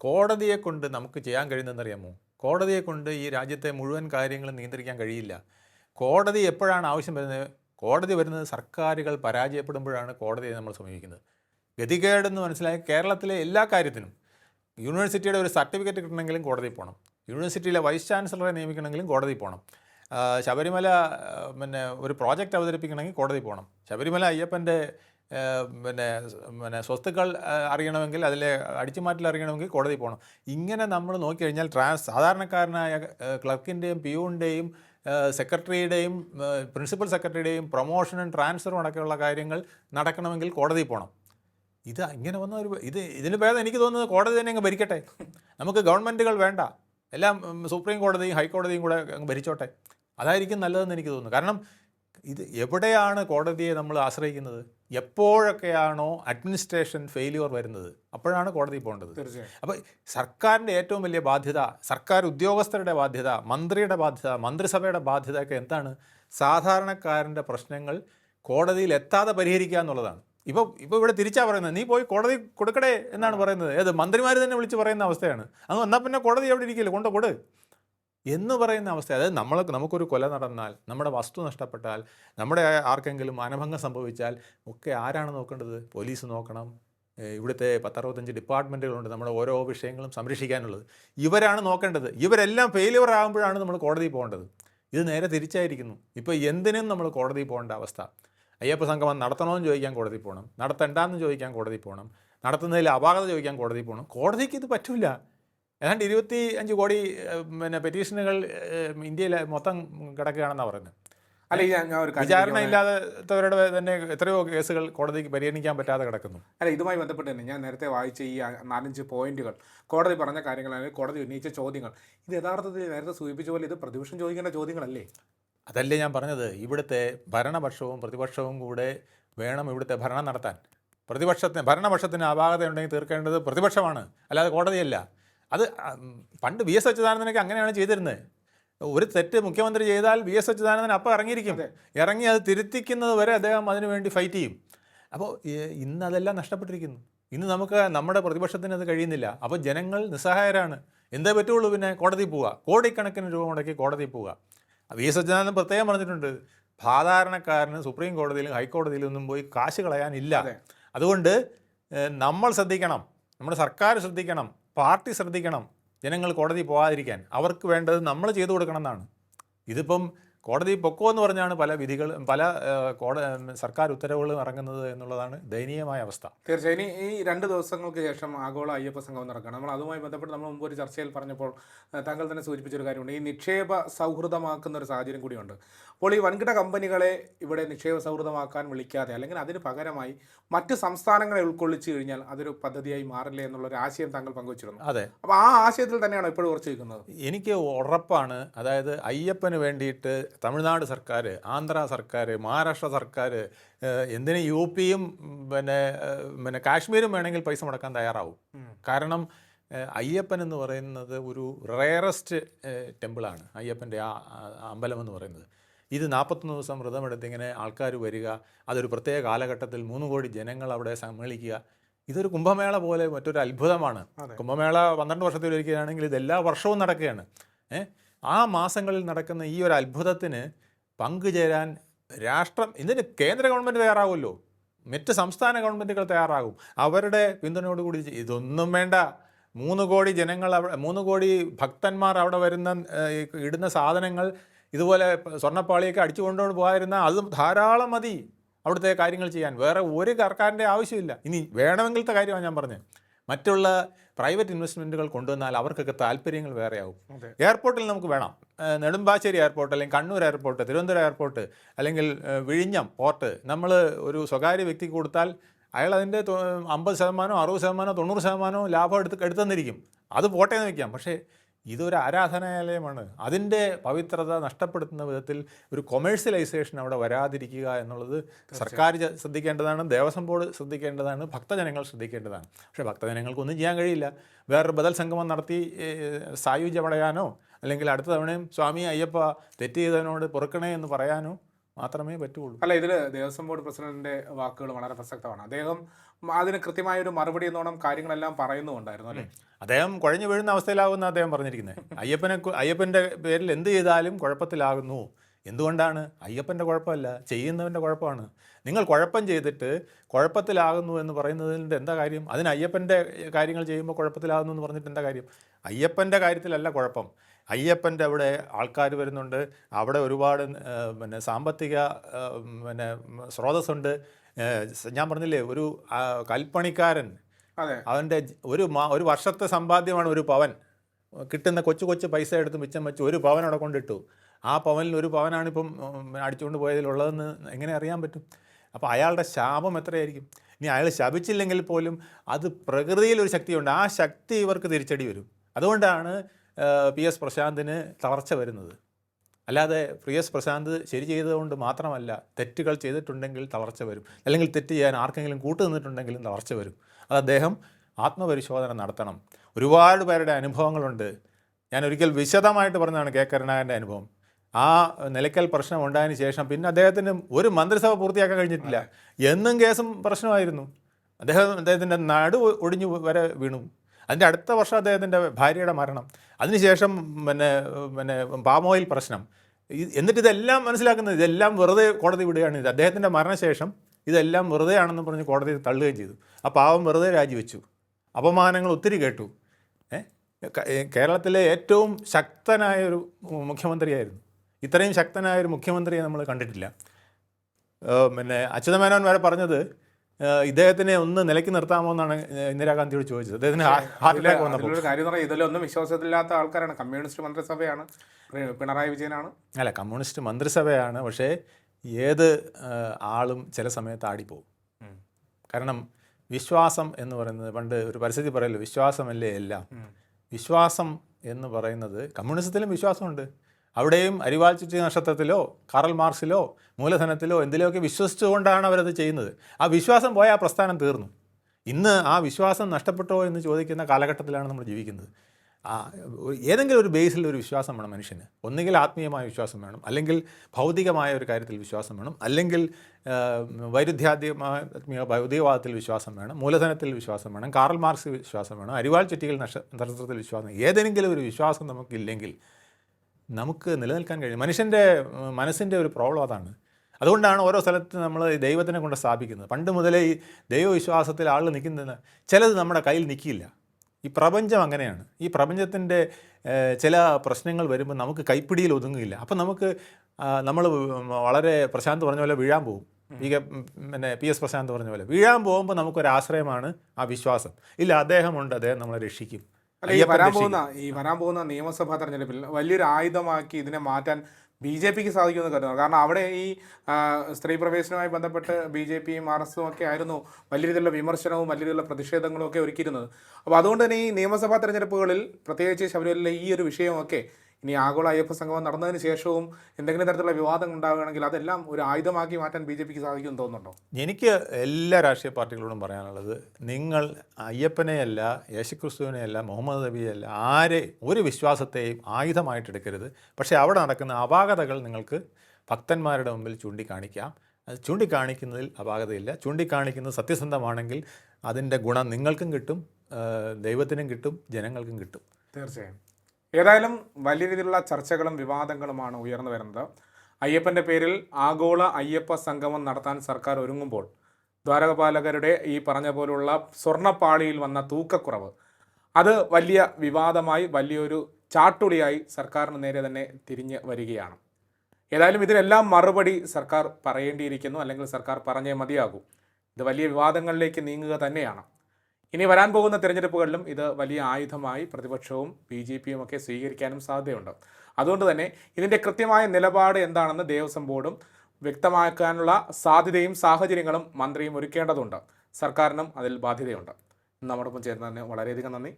കോടതിയെ കൊണ്ട് നമുക്ക് ചെയ്യാൻ കഴിയുന്നതെന്നറിയാമോ കോടതിയെ കൊണ്ട് ഈ രാജ്യത്തെ മുഴുവൻ കാര്യങ്ങളും നിയന്ത്രിക്കാൻ കഴിയില്ല. കോടതി എപ്പോഴാണ് ആവശ്യം വരുന്നത്? കോടതി വരുന്നത് സർക്കാരുകൾ പരാജയപ്പെടുമ്പോഴാണ് കോടതിയെ നമ്മൾ സമീപിക്കുന്നത്. ഗതികേടെന്ന് മനസ്സിലായ കേരളത്തിലെ എല്ലാ കാര്യത്തിനും യൂണിവേഴ്സിറ്റിയുടെ ഒരു സർട്ടിഫിക്കറ്റ് കിട്ടണമെങ്കിലും കോടതി പോകണം. യൂണിവേഴ്സിറ്റിയിലെ വൈസ് ചാൻസലറെ നിയമിക്കണമെങ്കിലും കോടതി പോകണം. ശബരിമല പിന്നെ ഒരു പ്രോജക്റ്റ് അവതരിപ്പിക്കണമെങ്കിൽ കോടതി പോകണം. ശബരിമല അയ്യപ്പന്റെ പിന്നെ പിന്നെ സ്വത്തുക്കൾ അറിയണമെങ്കിൽ അതിലെ അടിച്ചുമാറ്റൽ അറിയണമെങ്കിൽ കോടതി പോകണം. ഇങ്ങനെ നമ്മൾ നോക്കിക്കഴിഞ്ഞാൽ ട്രാൻസ് സാധാരണക്കാരനായ ക്ലർക്കിന്റെയും പിയൂണിന്റെയും സെക്രട്ടറിയുടെയും പ്രിൻസിപ്പൽ സെക്രട്ടറിയുടെയും പ്രൊമോഷനും ട്രാൻസ്ഫറും അടക്കമുള്ള കാര്യങ്ങൾ നടക്കണമെങ്കിൽ കോടതി പോകണം. ഇത് ഇങ്ങനെ വന്ന ഒരു ഇത് ഇതിന് ഭേദം എനിക്ക് തോന്നുന്നത് കോടതി തന്നെ അങ്ങ് ഭരിക്കട്ടെ. നമുക്ക് ഗവൺമെന്റുകൾ വേണ്ട. എല്ലാം സുപ്രീം കോടതിയും ഹൈക്കോടതിയും കൂടെ അങ്ങ് ഭരിച്ചോട്ടെ. അതായിരിക്കും നല്ലതെന്ന് എനിക്ക് തോന്നുന്നു. കാരണം ഇത് എവിടെയാണ് കോടതിയെ നമ്മൾ ആശ്രയിക്കുന്നത്? എപ്പോഴൊക്കെയാണോ അഡ്മിനിസ്ട്രേഷൻ ഫെയിലിയർ വരുന്നത് അപ്പോഴാണ് കോടതി പോകേണ്ടത്. തീർച്ചയായും. അപ്പോൾ സർക്കാരിന്റെ ഏറ്റവും വലിയ ബാധ്യത സർക്കാർ ഉദ്യോഗസ്ഥരുടെ ബാധ്യത മന്ത്രിയുടെ ബാധ്യത മന്ത്രിസഭയുടെ ബാധ്യതയൊക്കെ എന്താണ്? സാധാരണക്കാരന്റെ പ്രശ്നങ്ങൾ കോടതിയിൽ എത്താതെ പരിഹരിക്കുക എന്നുള്ളതാണ്. ഇപ്പോൾ ഇപ്പോൾ ഇവിടെ തിരിച്ചാ പറയുന്നത് നീ പോയി കോടതി കൊടുക്കടേ എന്നാണ് പറയുന്നത്. ഏത് മന്ത്രിമാർ തന്നെ വിളിച്ച് പറയുന്ന അവസ്ഥയാണ്. അങ്ങ് എന്നാൽ പിന്നെ കോടതി എവിടെ ഇരിക്കില്ല? കൊണ്ട് കൊടു. എന്ന് പറയുന്ന അവസ്ഥ. അതായത് നമ്മൾ നമുക്കൊരു കൊല നടന്നാൽ നമ്മുടെ വസ്തു നഷ്ടപ്പെട്ടാൽ നമ്മുടെ ആർക്കെങ്കിലും അനഭംഗം സംഭവിച്ചാൽ ഒക്കെ ആരാണ് നോക്കേണ്ടത്? പോലീസ് നോക്കണം. ഇവിടുത്തെ പത്തറുപത്തഞ്ച് ഡിപ്പാർട്ട്മെന്റുകളുണ്ട് നമ്മുടെ ഓരോ വിഷയങ്ങളും സംരക്ഷിക്കാനുള്ളത്. ഇവരാണ് നോക്കേണ്ടത്. ഇവരെല്ലാം ഫെയിലിയർ ആകുമ്പോഴാണ് നമ്മൾ കോടതിയിൽ പോകേണ്ടത്. ഇത് നേരെ തിരിച്ചായിരിക്കുന്നു. ഇപ്പോൾ എന്തിനും നമ്മൾ കോടതിയിൽ പോകേണ്ട അവസ്ഥ. അയ്യപ്പ സംഗമം നടത്തണമെന്ന് ചോദിക്കാൻ കോടതി പോകണം. നടത്തണ്ടെന്ന് ചോദിക്കാൻ കോടതി പോകണം. നടത്തുന്നതിൽ അപാകത ചോദിക്കാൻ കോടതി പോകണം. കോടതിക്ക് ഇത് പറ്റില്ല ഏതാണ്ട് ഇരുപത്തി അഞ്ച് കോടി പിന്നെ പെറ്റീഷനുകൾ ഇന്ത്യയിൽ മൊത്തം കിടക്കുകയാണെന്നാണ് പറയുന്നത് അല്ല ഞാൻ ഒരു വിചാരണ ഇല്ലാത്തവരുടെ തന്നെ എത്രയോ കേസുകൾ കോടതിക്ക് പരിഗണിക്കാൻ പറ്റാതെ കിടക്കുന്നു. അല്ല ഇതുമായി ബന്ധപ്പെട്ട് തന്നെ ഞാൻ നേരത്തെ വായിച്ച ഈ നാലഞ്ച് പോയിന്റുകൾ കോടതി പറഞ്ഞ കാര്യങ്ങളാണ് കോടതി ഉന്നയിച്ച ചോദ്യങ്ങൾ. ഇത് യഥാർത്ഥത്തിൽ നേരത്തെ സൂചിപ്പിച്ച പോലെ ഇത് പ്രതിപക്ഷം ചോദിക്കേണ്ട ചോദ്യങ്ങളല്ലേ? അതല്ലേ ഞാൻ പറഞ്ഞത്. ഇവിടുത്തെ ഭരണപക്ഷവും പ്രതിപക്ഷവും കൂടെ വേണം ഇവിടുത്തെ ഭരണം നടത്താൻ. പ്രതിപക്ഷത്തിന് ഭരണപക്ഷത്തിന് അപാകത ഉണ്ടെങ്കിൽ തീർക്കേണ്ടത് പ്രതിപക്ഷമാണ്. അല്ലാതെ കോടതിയല്ല. അത് പണ്ട് വി എസ് അച്യുതാനന്ദനൊക്കെ അങ്ങനെയാണ് ചെയ്തിരുന്നത്. ഒരു തെറ്റ് മുഖ്യമന്ത്രി ചെയ്താൽ വി എസ് അച്യുതാനന്ദൻ അപ്പം ഇറങ്ങിയിരിക്കും. ഇറങ്ങി അത് തിരുത്തിക്കുന്നത് വരെ അദ്ദേഹം അതിനുവേണ്ടി ഫൈറ്റ് ചെയ്യും. അപ്പോൾ ഇന്ന് അതെല്ലാം നഷ്ടപ്പെട്ടിരിക്കുന്നു. ഇന്ന് നമുക്ക് നമ്മുടെ പ്രതിപക്ഷത്തിന് അത് കഴിയുന്നില്ല. അപ്പോൾ ജനങ്ങൾ നിസ്സഹായരാണ്. എന്തേ പറ്റുള്ളൂ പിന്നെ? കോടതി പോവുക. കോടിക്കണക്കിന് രൂപ മുടക്കി കോടതി പോവുക. വി എസ് അച്യുതാനന്ദൻ പ്രത്യേകം പറഞ്ഞിട്ടുണ്ട്. സാധാരണക്കാരന് സുപ്രീം കോടതിയിലും ഹൈക്കോടതിയിലും ഒന്നും പോയി കാശ് കളയാനില്ല. അതുകൊണ്ട് നമ്മൾ ശ്രദ്ധിക്കണം. നമ്മുടെ സർക്കാർ ശ്രദ്ധിക്കണം. പാർട്ടി ശ്രദ്ധിക്കണം. ജനങ്ങൾ കോടതി പോകാതിരിക്കാൻ അവർക്ക് വേണ്ടത് നമ്മൾ ചെയ്തു കൊടുക്കണം എന്നാണ്. ഇതിപ്പം കോടതി പൊക്കോ എന്ന് പറഞ്ഞാണ് പല വിധികൾ പല കോട സർക്കാർ ഉത്തരവുകളും ഇറങ്ങുന്നത് എന്നുള്ളതാണ് ദയനീയമായ അവസ്ഥ. തീർച്ചയായും. ഇനി ഈ രണ്ട് ദിവസങ്ങൾക്ക് ശേഷം ആഗോള അയ്യപ്പ സംഘം നടക്കണം. നമ്മൾ അതുമായി ബന്ധപ്പെട്ട് നമ്മൾ മുമ്പ് ഒരു ചർച്ചയിൽ പറഞ്ഞപ്പോൾ താങ്കൾ തന്നെ സൂചിപ്പിച്ചൊരു കാര്യമുണ്ട്. ഈ നിക്ഷേപ സൗഹൃദമാക്കുന്ന ഒരു സാഹചര്യം കൂടിയുണ്ട്. അപ്പോൾ ഈ വൻകിട കമ്പനികളെ ഇവിടെ നിക്ഷേപ സൗഹൃദമാക്കാൻ വിളിക്കാതെ അല്ലെങ്കിൽ അതിന് പകരമായി മറ്റ് സംസ്ഥാനങ്ങളെ ഉൾക്കൊള്ളിച്ചു കഴിഞ്ഞാൽ അതൊരു പദ്ധതിയായി മാറില്ലേ എന്നുള്ളൊരു ആശയം താങ്കൾ പങ്കുവച്ചിരുന്നു. അതെ. അപ്പോൾ ആ ആശയത്തിൽ തന്നെയാണ് ഇപ്പോഴും ഉറച്ചു നിൽക്കുന്നത്? എനിക്ക് ഉറപ്പാണ്. അതായത് അയ്യപ്പന് വേണ്ടിയിട്ട് തമിഴ്നാട് സർക്കാർ ആന്ധ്ര സർക്കാർ മഹാരാഷ്ട്ര സർക്കാർ എന്തിന് യു പിയും പിന്നെ പിന്നെ കാശ്മീരും വേണമെങ്കിൽ പൈസ മുടക്കാൻ തയ്യാറാവും. കാരണം അയ്യപ്പൻ എന്ന് പറയുന്നത് ഒരു റെയറസ്റ്റ് ടെമ്പിളാണ്. അയ്യപ്പന്റെ ആ അമ്പലം എന്ന് പറയുന്നത്. ഇത് നാൽപ്പത്തൊന്ന് ദിവസം വ്രതമെടുത്ത് ഇങ്ങനെ ആൾക്കാർ വരിക അതൊരു പ്രത്യേക കാലഘട്ടത്തിൽ മൂന്ന് കോടി ജനങ്ങൾ അവിടെ സമ്മേളിക്കുക ഇതൊരു കുംഭമേള പോലെ മറ്റൊരു അത്ഭുതമാണ് അതെ. കുംഭമേള പന്ത്രണ്ട് വർഷത്തിലൊരിക്കലാണെങ്കിൽ ഇത് എല്ലാ വർഷവും നടക്കുകയാണ്. ഏ ആ മാസങ്ങളിൽ നടക്കുന്ന ഈ ഒരു അത്ഭുതത്തിന് പങ്കുചേരാൻ രാഷ്ട്രം ഇതിന് കേന്ദ്ര ഗവൺമെന്റ് തയ്യാറാവുമല്ലോ. മറ്റ് സംസ്ഥാന ഗവൺമെന്റുകൾ തയ്യാറാകും. അവരുടെ പിന്തുണയോടുകൂടി ഇതൊന്നും വേണ്ട. മൂന്ന് കോടി ജനങ്ങൾ അവിടെ മൂന്ന് കോടി ഭക്തന്മാർ അവിടെ വരുന്ന ഇടുന്ന സാധനങ്ങൾ ഇതുപോലെ സ്വർണപ്പാളിയൊക്കെ അടിച്ചു കൊണ്ടുകൊണ്ട് പോകാതിരുന്ന അത് ധാരാളം മതി അവിടുത്തെ കാര്യങ്ങൾ ചെയ്യാൻ. വേറെ ഒരു സർക്കാരിന്റെ ആവശ്യമില്ല. ഇനി വേണമെങ്കിലത്തെ കാര്യമാണ് ഞാൻ പറഞ്ഞത്. മറ്റുള്ള പ്രൈവറ്റ് ഇൻവെസ്റ്റ്മെന്റുകൾ കൊണ്ടുവന്നാൽ അവർക്കൊക്കെ താല്പര്യങ്ങൾ വേറെയാവും. എയർപോർട്ടിൽ നമുക്ക് വേണം. നെടുമ്പാശ്ശേരി എയർപോർട്ട് അല്ലെങ്കിൽ കണ്ണൂർ എയർപോർട്ട് തിരുവനന്തപുരം എയർപോർട്ട് അല്ലെങ്കിൽ വിഴിഞ്ഞം പോർട്ട് നമ്മൾ ഒരു സ്വകാര്യ വ്യക്തിക്ക് കൊടുത്താൽ അയാൾ അതിന്റെ അമ്പത് ശതമാനമോ അറുപത് ശതമാനമോ തൊണ്ണൂറ് ശതമാനമോ ലാഭം എടുത്ത് തന്നിരിക്കും അത് പോട്ടേന്ന് വയ്ക്കാം പക്ഷേ ഇതൊരു ആരാധനാലയമാണ്. അതിന്റെ പവിത്രത നഷ്ടപ്പെടുത്തുന്ന വിധത്തിൽ ഒരു കൊമേഴ്സ്യലൈസേഷൻ അവിടെ വരാതിരിക്കുക എന്നുള്ളത് സർക്കാർ ശ്രദ്ധിക്കേണ്ടതാണ് ദേവസ്വം ബോർഡ് ശ്രദ്ധിക്കേണ്ടതാണ് ഭക്തജനങ്ങൾ ശ്രദ്ധിക്കേണ്ടതാണ്. പക്ഷേ ഭക്തജനങ്ങൾക്കൊന്നും ചെയ്യാൻ കഴിയില്ല. വേറൊരു ബദൽ സംഗമം നടത്തി സായുജ്യ സായുജ്യമടയാനോ അല്ലെങ്കിൽ അടുത്ത തവണയും സ്വാമി അയ്യപ്പ തെറ്റ് ചെയ്തതിനോട് പൊറുക്കണേ എന്ന് പറയാനോ മാത്രമേ പറ്റുള്ളൂ. അല്ല ഇതിൽ ദേവസ്വം ബോർഡ് പ്രസിഡന്റിന്റെ വാക്കുകൾ വളരെ പ്രസക്തമാണ്. അദ്ദേഹം അതിന് കൃത്യമായ ഒരു മറുപടി എന്നോണം കാര്യങ്ങളെല്ലാം പറയുന്നുണ്ടായിരുന്നു അല്ലേ? അദ്ദേഹം കുഴഞ്ഞു വീഴുന്ന അവസ്ഥയിലാകുന്ന അദ്ദേഹം പറഞ്ഞിരിക്കുന്നത് അയ്യപ്പനെ അയ്യപ്പന്റെ പേരിൽ എന്ത് ചെയ്താലും കുഴപ്പത്തിലാകുന്നു. എന്തുകൊണ്ടാണ്? അയ്യപ്പന്റെ കുഴപ്പമല്ല ചെയ്യുന്നവന്റെ കുഴപ്പമാണ്. നിങ്ങൾ കുഴപ്പം ചെയ്തിട്ട് കുഴപ്പത്തിലാകുന്നു എന്ന് പറയുന്നതിന്റെ എന്താ കാര്യം? അതിന് അയ്യപ്പന്റെ കാര്യങ്ങൾ ചെയ്യുമ്പോൾ കുഴപ്പത്തിലാകുന്നു എന്ന് പറഞ്ഞിട്ട് എന്താ കാര്യം? അയ്യപ്പന്റെ കാര്യത്തിലല്ല കുഴപ്പം. അയ്യപ്പന്റെ അവിടെ ആൾക്കാർ വരുന്നുണ്ട്. അവിടെ ഒരുപാട് പിന്നെ സാമ്പത്തിക പിന്നെ സ്രോതസ്സുണ്ട്. ഞാൻ പറഞ്ഞില്ലേ ഒരു കൽപ്പണിക്കാരൻ. അവന്റെ ഒരു മാ ഒരു വർഷത്തെ സമ്പാദ്യമാണ് ഒരു പവൻ. കിട്ടുന്ന കൊച്ചു കൊച്ചു പൈസ എടുത്ത് മിച്ചം വെച്ച് ഒരു പവൻ അവിടെ കൊണ്ടിട്ടു. ആ പവനിൽ ഒരു പവനാണ് ഇപ്പം അടിച്ചുകൊണ്ട് പോയതിലുള്ളതെന്ന് എങ്ങനെ അറിയാൻ പറ്റും? അപ്പോൾ അയാളുടെ ശാപം എത്രയായിരിക്കും? ഇനി അയാൾ ശപിച്ചില്ലെങ്കിൽ പോലും അത് പ്രകൃതിയിൽ ഒരു ശക്തിയുണ്ട്. ആ ശക്തി ഇവർക്ക് തിരിച്ചടി വരും. അതുകൊണ്ടാണ് പി എസ് പ്രശാന്തിന് തളർച്ച വരുന്നത്. അല്ലാതെ പി എസ് പ്രശാന്ത് ശരി ചെയ്തതുകൊണ്ട് മാത്രമല്ല തെറ്റുകൾ ചെയ്തിട്ടുണ്ടെങ്കിൽ തളർച്ച വരും. അല്ലെങ്കിൽ തെറ്റ് ചെയ്യാൻ ആർക്കെങ്കിലും കൂട്ടു നിന്നിട്ടുണ്ടെങ്കിലും തളർച്ച വരും. അത് അദ്ദേഹം ആത്മപരിശോധന നടത്തണം. ഒരുപാട് പേരുടെ അനുഭവങ്ങളുണ്ട്. ഞാൻ ഒരിക്കൽ വിശദമായിട്ട് പറഞ്ഞതാണ് കെ. കരുണാകരന്റെ അനുഭവം. ആ നിലയ്ക്കൽ പ്രശ്നം ഉണ്ടായതിന് ശേഷം പിന്നെ അദ്ദേഹത്തിന് ഒരു മന്ത്രിസഭ പൂർത്തിയാക്കാൻ കഴിഞ്ഞിട്ടില്ല. എന്നും കേസും പ്രശ്നമായിരുന്നു. അദ്ദേഹം അദ്ദേഹത്തിന്റെ നടു ഒടിഞ്ഞു വരെ വീണു. അതിന്റെ അടുത്ത വർഷം അദ്ദേഹത്തിന്റെ ഭാര്യയുടെ മരണം. അതിനുശേഷം പിന്നെ പിന്നെ പാം ഓയിൽ പ്രശ്നം എന്നിട്ട് ഇതെല്ലാം മനസ്സിലാക്കുന്നത് ഇതെല്ലാം വെറുതെ കോടതി വിടുകയാണ് ഇത് അദ്ദേഹത്തിന്റെ മരണശേഷം ഇതെല്ലാം വെറുതെ ആണെന്ന് പറഞ്ഞ് കോടതി തള്ളുകയും ചെയ്തു. ആ പാവം വെറുതെ രാജിവെച്ചു. അപമാനങ്ങൾ ഒത്തിരി കേട്ടു. കേരളത്തിലെ ഏറ്റവും ശക്തനായ ഒരു മുഖ്യമന്ത്രിയായിരുന്നു. ഇത്രയും ശക്തനായ ഒരു മുഖ്യമന്ത്രിയെ നമ്മൾ കണ്ടിട്ടില്ല. പിന്നെ അച്യുതമേനോൻ വരെ പറഞ്ഞത് ഇദ്ദേഹത്തിനെ ഒന്ന് നിലയ്ക്ക് നിർത്താമോ എന്നാണ് ഇന്ദിരാഗാന്ധിയോട് ചോദിച്ചത്. അദ്ദേഹത്തിന് ഹാർട്ട് അറ്റാക്ക് വന്നപ്പോൾ. കാര്യം പറയാം ഇതിലൊന്നും വിശ്വാസത്തില്ലാത്ത ആൾക്കാരാണ്. കമ്മ്യൂണിസ്റ്റ് മന്ത്രിസഭയാണ്. പിണറായി വിജയനാണ്. അല്ല കമ്മ്യൂണിസ്റ്റ് മന്ത്രിസഭയാണ്. പക്ഷേ ഏത് ആളും ചില സമയത്ത് ആടിപ്പോവും. കാരണം വിശ്വാസം എന്ന് പറയുന്നത് പണ്ട് ഒരു പരിസ്ഥിതി പറയല്ലോ വിശ്വാസമല്ലേ എല്ലാം. വിശ്വാസം എന്ന് പറയുന്നത് കമ്മ്യൂണിസത്തിലും വിശ്വാസമുണ്ട്. അവിടെയും അരിവാൾ ചുറ്റി നക്ഷത്രത്തിലോ കാറൽ മാർക്സിലോ മൂലധനത്തിലോ എന്തിലൊക്കെ വിശ്വസിച്ചുകൊണ്ടാണ് അവരത് ചെയ്യുന്നത്? ആ വിശ്വാസം പോയ ആ പ്രസ്ഥാനം തീർന്നു. ഇന്ന് ആ വിശ്വാസം നഷ്ടപ്പെട്ടോ എന്ന് ചോദിക്കുന്ന കാലഘട്ടത്തിലാണ് നമ്മൾ ജീവിക്കുന്നത്. ആ ഏതെങ്കിലും ഒരു ബേസിൽ ഒരു വിശ്വാസം വേണം മനുഷ്യന്. ഒന്നുകിൽ ആത്മീയമായ വിശ്വാസം വേണം അല്ലെങ്കിൽ ഭൗതികമായ ഒരു കാര്യത്തിൽ വിശ്വാസം വേണം അല്ലെങ്കിൽ ആ, വൈരുദ്ധ്യാത്മക ഭൗതികവാദത്തിൽ വിശ്വാസം വേണം മൂലധനത്തിൽ വിശ്വാസം വേണം കാറൽ മാർക്സ് വിശ്വാസം വേണം അരിവാൾ ചുറ്റികൾ നക്ഷത്രത്തിൽ വിശ്വാസം ഏതെങ്കിലും ഒരു വിശ്വാസം നമുക്കില്ലെങ്കിൽ നമുക്ക് നിലനിൽക്കാൻ കഴിയും. മനുഷ്യന്റെ മനസ്സിന്റെ ഒരു പ്രോബ്ലം അതാണ്. അതുകൊണ്ടാണ് ഓരോ സ്ഥലത്ത് നമ്മൾ ദൈവത്തിനെ കൊണ്ട് സ്ഥാപിക്കുന്നത്. പണ്ട് മുതലേ ഈ ദൈവവിശ്വാസത്തിൽ ആളുകൾ നിൽക്കുന്നത് ചിലത് നമ്മുടെ കയ്യിൽ നിൽക്കില്ല ഈ പ്രപഞ്ചം അങ്ങനെയാണ്. ഈ പ്രപഞ്ചത്തിന്റെ ചില പ്രശ്നങ്ങൾ വരുമ്പോൾ നമുക്ക് കൈപ്പിടിയിൽ ഒതുങ്ങില്ല അപ്പം നമുക്ക് നമ്മൾ വളരെ പ്രശാന്ത് പറഞ്ഞ പോലെ വീഴാൻ പോകും. ഈ പിന്നെ പി എസ് പ്രശാന്ത് പറഞ്ഞ പോലെ വീഴാൻ പോകുമ്പോൾ നമുക്കൊരാശ്രയമാണ് ആ വിശ്വാസം. ഇല്ല അദ്ദേഹമുണ്ട് അദ്ദേഹം നമ്മളെ രക്ഷിക്കും. അല്ല ഈ വരാൻ പോകുന്ന ഈ വരാൻ പോകുന്ന നിയമസഭാ തെരഞ്ഞെടുപ്പിൽ വലിയൊരു ആയുധമാക്കി ഇതിനെ മാറ്റാൻ ബി ജെ പിക്ക് സാധിക്കുമെന്ന് കരുതുന്നു. കാരണം അവിടെ ഈ സ്ത്രീ പ്രവേശനവുമായി ബന്ധപ്പെട്ട് ബി ജെ പിയും ആർ എസും ഒക്കെ ആയിരുന്നു വലിയ രീതിയിലുള്ള വിമർശനവും വലിയ രീതിയിലുള്ള പ്രതിഷേധങ്ങളും ഒക്കെ ഒരുക്കിയിരുന്നത്. അപ്പോൾ അതുകൊണ്ട് തന്നെ ഈ നിയമസഭാ തെരഞ്ഞെടുപ്പുകളിൽ പ്രത്യേകിച്ച് ശബരിമലയിലെ ഈ ഒരു വിഷയമൊക്കെ ഇനി ആഗോള അയ്യപ്പ സംഗമം നടന്നതിന് ശേഷവും എന്തെങ്കിലും തരത്തിലുള്ള വിവാദങ്ങൾ ഉണ്ടാവുകയാണെങ്കിൽ അതെല്ലാം ഒരു ആയുധമാക്കി മാറ്റാൻ ബി ജെ പിക്ക് സാധിക്കുമെന്ന് തോന്നുന്നുണ്ടോ? എനിക്ക് എല്ലാ രാഷ്ട്രീയ പാർട്ടികളോടും പറയാനുള്ളത് നിങ്ങൾ അയ്യപ്പനെയല്ല യേശുക്രിസ്തുവിനെയല്ല മുഹമ്മദ് നബിയല്ല ആരെ ഒരു വിശ്വാസത്തെയും ആയുധമായിട്ട് എടുക്കരുത്. പക്ഷേ അവിടെ നടക്കുന്ന അപാകതകൾ നിങ്ങൾക്ക് ഭക്തന്മാരുടെ മുമ്പിൽ ചൂണ്ടിക്കാണിക്കാം. അത് ചൂണ്ടിക്കാണിക്കുന്നതിൽ അപാകതയില്ല. ചൂണ്ടിക്കാണിക്കുന്നത് സത്യസന്ധമാണെങ്കിൽ അതിന്റെ ഗുണം നിങ്ങൾക്കും കിട്ടും ദൈവത്തിനും കിട്ടും ജനങ്ങൾക്കും കിട്ടും. തീർച്ചയായും. ഏതായാലും വലിയ രീതിയിലുള്ള ചർച്ചകളും വിവാദങ്ങളുമാണ് ഉയർന്നു വരുന്നത്. അയ്യപ്പന്റെ പേരിൽ ആഗോള അയ്യപ്പ സംഗമം നടത്താൻ സർക്കാർ ഒരുങ്ങുമ്പോൾ ദ്വാരകപാലകരുടെ ഈ പറഞ്ഞ പോലുള്ള സ്വർണപ്പാളിയിൽ വന്ന തൂക്കക്കുറവ് അത് വലിയ വിവാദമായി വലിയൊരു ചാട്ടുളിയായി സർക്കാരിന് നേരെ തന്നെ തിരിഞ്ഞ് വരികയാണ്. ഏതായാലും ഇതിനെല്ലാം മറുപടി സർക്കാർ പറയേണ്ടിയിരിക്കുന്നു. അല്ലെങ്കിൽ സർക്കാർ പറഞ്ഞേ മതിയാകൂ. ഇത് വലിയ വിവാദങ്ങളിലേക്ക് നീങ്ങുക തന്നെയാണ്. ഇനി വരാൻ പോകുന്ന തിരഞ്ഞെടുപ്പുകളിലും ഇത് വലിയ ആയുധമായി പ്രതിപക്ഷവും ബി ജെ പിയും ഒക്കെ സ്വീകരിക്കാനും സാധ്യതയുണ്ട്. അതുകൊണ്ട് തന്നെ ഇതിന്റെ കൃത്യമായ നിലപാട് എന്താണെന്ന് ദേവസ്വം ബോർഡും വ്യക്തമാക്കാനുള്ള സാധ്യതയും സാഹചര്യങ്ങളും മന്ത്രിയും ഒരുക്കേണ്ടതുണ്ട്. സർക്കാരിനും അതിൽ ബാധ്യതയുണ്ട്. നമ്മോടൊപ്പം ചേർന്നതിന് വളരെയധികം നന്ദി.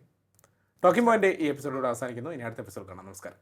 ടോക്കിംഗ് പോയിന്റ് ഈ എപ്പിസോഡിലൂടെ അവസാനിക്കുന്നു. ഇനി അടുത്ത എപ്പിസോഡ് കാണാം. നമസ്കാരം.